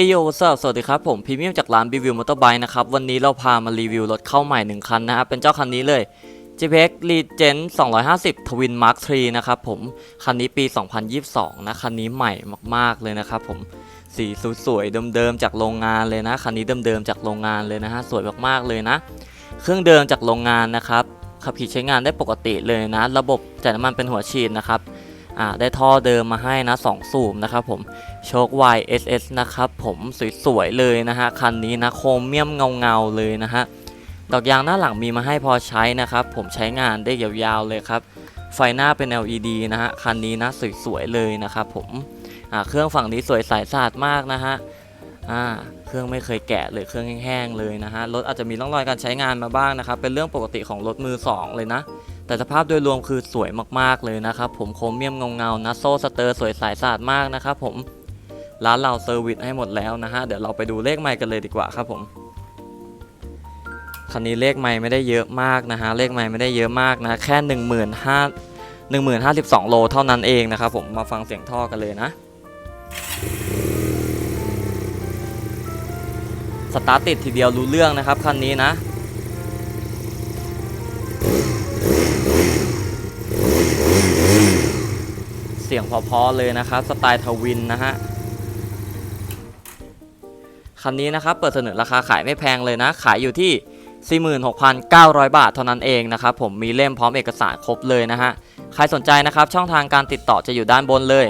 เอโยสวัสดีครับผมพรีเมียมจากร้านรีวิวมอเตอร์ไบค์นะครับ วันนี้เราพามารีวิวรถเข้าใหม่ 1 คันนะครับ เป็นเจ้าคันนี้เลย JPEX Legend 250 Twin Mark 3นะครับผม คันนี้ปี 2022 นะ คันนี้ใหม่มากๆเลยนะครับผม สีสวยๆเดิมๆจากโรงงานเลยนะ คันนี้เดิมๆจากโรงงานเลยนะฮะ สวยมากๆเลยนะ เครื่องเดิมจากโรงงานนะครับ ขับขี่ใช้งานได้ปกติเลยนะ ระบบจ่ายน้ำมันเป็นหัวฉีดนะครับ อ่าได้ท่อเดิมมาให้นะ 2 สูบนะครับผมโชค YSS นะครับผมสวยๆเลยนะฮะคันนี้นะโครเมียมเงาๆเลยนะฮะดอกยางหน้าหลังมีมาให้พอใช้นะครับ ผมใช้งานได้ยาวๆเลยครับ ไฟหน้าเป็น LED นะฮะคันนี้นะสวยๆเลยนะครับผมอ่าเครื่องฝั่งนี้สวยใสสะอาดมากนะฮะอ่าเครื่องไม่เคยแกะเลยเครื่องแห้งๆเลยนะฮะรถอาจจะมีร่องรอยการใช้งานมาบ้างนะครับ เป็นเรื่องปกติของรถมือสองเลยนะ แต่สภาพโดยรวมคือสวยมากๆเลยนะครับผมโครเมียมเงาๆนะโซ่สเตอร์สวยใสสะอาดมากนะครับผมร้านเราเซอร์วิสให้หมดแล้วนะฮะเดี๋ยวเราไปดูเลขไมค์กันเลยดีกว่าครับผมคันนี้เลขไม้ไม่ได้เยอะมากนะฮะเลขไม้ไม่ได้เยอะมากนะแค่1 5 1 0 0 0โลเท่านั้นเองนะครับผมมาฟังเสียงท่อกันเลยนะสตาร์ทติดทีเดียวรู้เรื่องนะครับคันนี้นะ สียงพอๆเลยนะครับสไตล์ทวินนะฮะคันนี้นะครับเปิดเสนอราคาขายไม่แพงเลยนะ ขายอยู่ที่ 46,900 บาทเท่านั้นเองนะครับผมมีเล่มพร้อมเอกสารครบเลยนะฮะใครสนใจนะครับช่องทางการติดต่อจะอยู่ด้านบนเลย